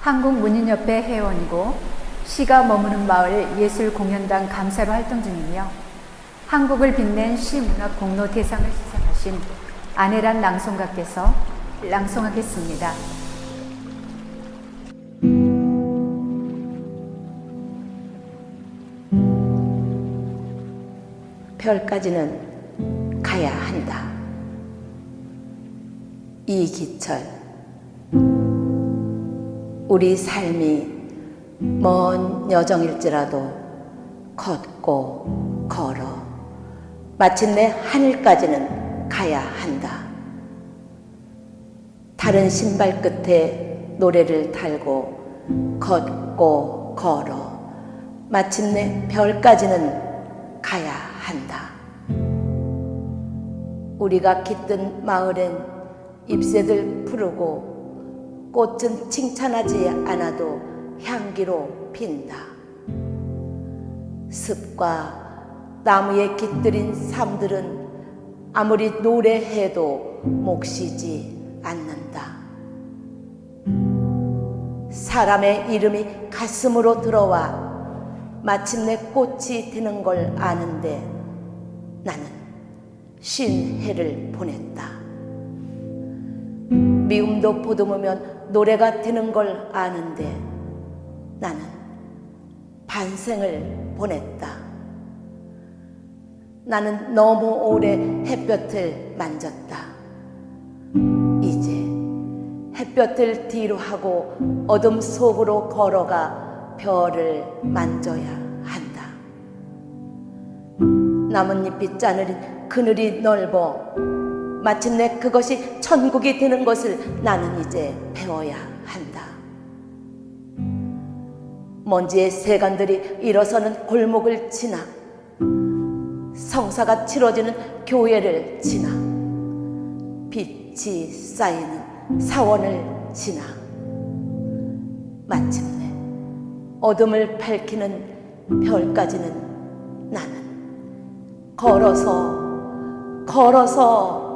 한국문인협회 회원이고 시가 머무는 마을 예술공연단 감사로 활동 중이며 한국을 빛낸 시문학 공로 대상을 수상하신 아내란 낭송가께서 낭송하겠습니다. 별까지는 가야 한다. 이기철 우리 삶이 먼 여정일지라도 걷고 걸어 마침내 하늘까지는 가야 한다. 다른 신발 끝에 노래를 달고 걷고 걸어 마침내 별까지는 가야 한다. 우리가 깃든 마을엔 잎새들 푸르고 꽃은 칭찬하지 않아도 향기로 핀다. 습과 나무에 깃들인 삶들은 아무리 노래해도 몫이지 않는다. 사람의 이름이 가슴으로 들어와 마침내 꽃이 되는 걸 아는데 나는 쉰 해를 보냈다. 미움도 보듬으면 노래가 되는 걸 아는데 나는 반생을 보냈다. 나는 너무 오래 햇볕을 만졌다. 이제 햇볕을 뒤로 하고 어둠 속으로 걸어가 별을 만져야 한다. 나뭇잎이 짜느린 그늘이 넓어 마침내 그것이 천국이 되는 것을 나는 이제 배워야 한다. 먼지의 세간들이 일어서는 골목을 지나 성사가 치러지는 교회를 지나 빛이 쌓이는 사원을 지나 마침내 어둠을 밝히는 별까지는 나는 걸어서 걸어서